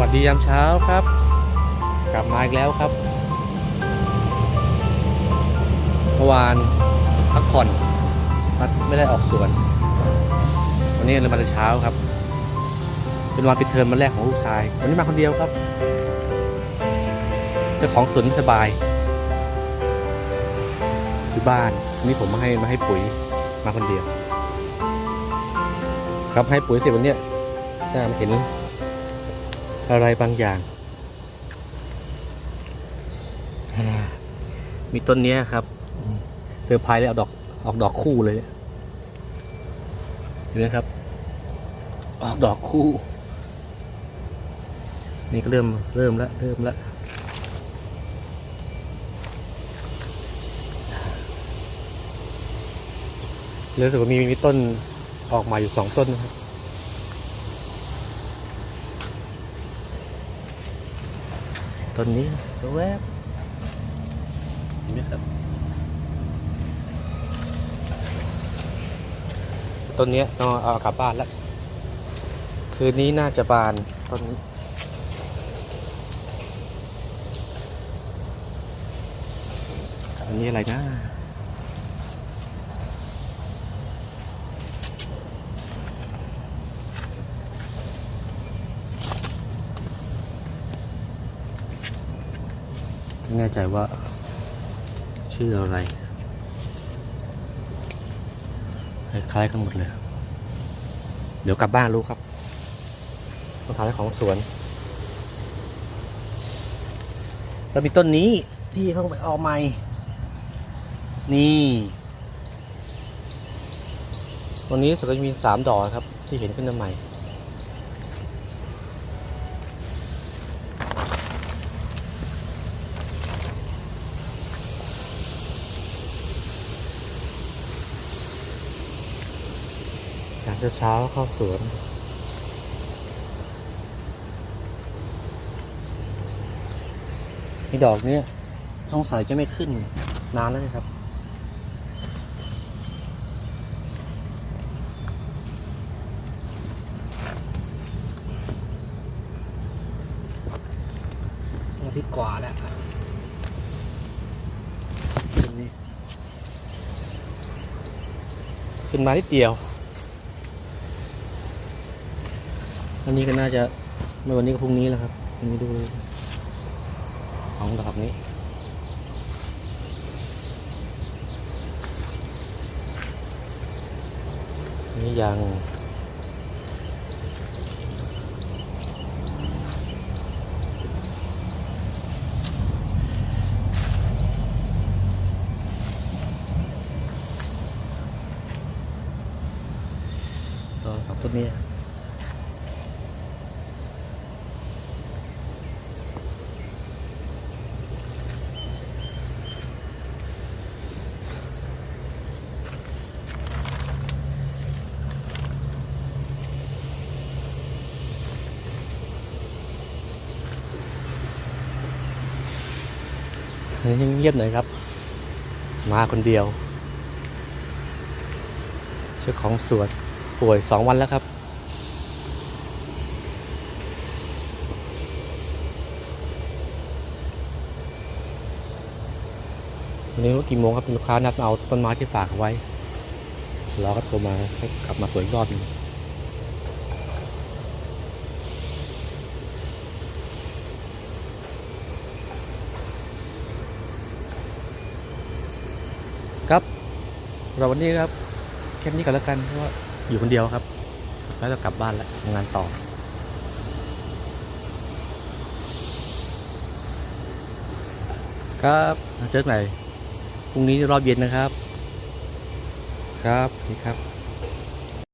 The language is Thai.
วัสดียามเช้าครับ กลับมาอีกแล้วครับเมื่อวานพักผ่อนไม่ได้ออกสวน วันนี้เลยมาแต่เช้าครับ เป็นวันปิดเทอมวันแรกของลูกชาย วันนี้มาคนเดียวครับเจ้าของสวนนี่สบายอยู่บ้านวันนี้ผมมาให้มาให้ปุ๋ยมาคนเดียว ครับให้ปุ๋ยเสร็จวันเนี้ยจะเห็น อะไรบางอย่างอ่ามีต้นเนี้ยครับเซอร์ไพรส์เลยเอาดอกออกดอกคู่เลย เห็นไหมครับ ออกดอกคู่ นี่ก็เริ่มเริ่มแล้วเริ่มแล้วรู้สึกว่ามีมีต้นออกมาอยู่สองต้นนะครับ ต้นนี้ตัวแวบเห็นไหมครับ ต้นนี้ต้องเอากลับบ้านแล้ว คืนนี้น่าจะบานต้นนี้อันนี้อะไรนะ ไม่แน่ใจว่า ชื่ออะไรคล้ายๆกันหมดเลย เดี๋ยวกลับบ้านรู้ครับต้องทานของสวน แล้วมีต้นนี้ที่เพิ่งไปเอาใหม่ นี่ตัวนี้สุดก็จะมีสามดอกครับ ที่เห็นขึ้นมาใหม่ เช้าๆเข้าสวนมีดอกเนี้ยสงสัยจะไม่ขึ้นนานแล้วนะครับ อาทิตย์กว่าแล้วขึ้นนี่ขึ้นมานิดเดียว อันนี้ก็น่าจะไม่วันนี้ก็พรุ่งนี้แล้วครับอันนี้ดูเลยของดอกนี้นี่ยังสองต้นนี้ เงียบหน่อยครับ มาคนเดียวเจ้าของสวนป่วยสองวันแล้วครับ วันนี้ว่ากี่โมงครับลูกค้านัดเอาต้นไม้ที่ฝากไว้รอก็โทรมาให้กลับมาสวยอีกรอบนึง ครับเราวันนี้ครับแค่นี้ก็แล้วกันเพราะว่าอยู่คนเดียวครับ แล้วจะกลับบ้านแล้วทำงานต่อ ครับเจอกันใหม่พรุ่งนี้รอบเย็นนะครับ ครับนี่ครับ